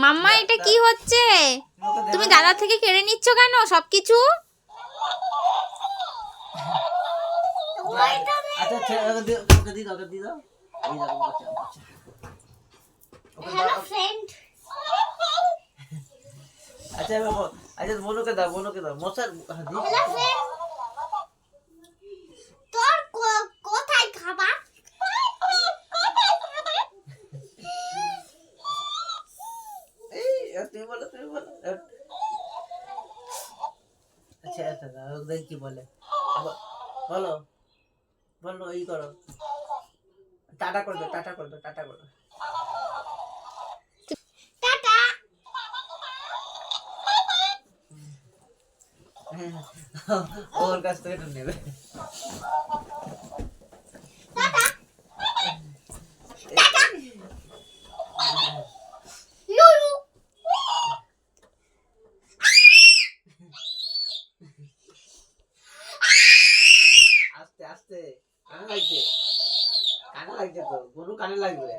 মাম্মা এটা কি হচ্ছে? তুমি। দাদা থেকে কেড়ে নিচ্ছ কেন সবকিছু? আচ্ছা আচ্ছা দি ওকে দাও দি দাও। এই দাও বাচ্চা বাচ্চা ওকে দাও আচ্ছা এবার বল- আচ্ছা বোনকে দাও বোনকে দাও মশার হ্যাঁ, দি তোর কো- কোথায় খাবার তুমি বলো বলো। আচ্ছা আচ্ছা দেখি কি বলে? বলো বলো এই করো। টাটা করে দাও টাটা করে দাও টাটা করে দাও টাটা ওর কাছ থেকে নেবে। আস্তে আস্তে কানে লাগছে। কানে লাগছে তো গরু কানে লাগবে।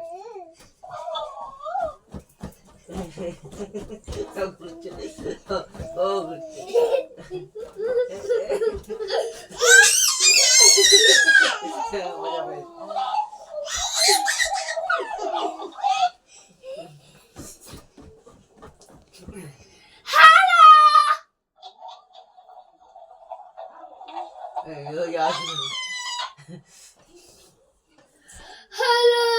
ও Eh, Hello.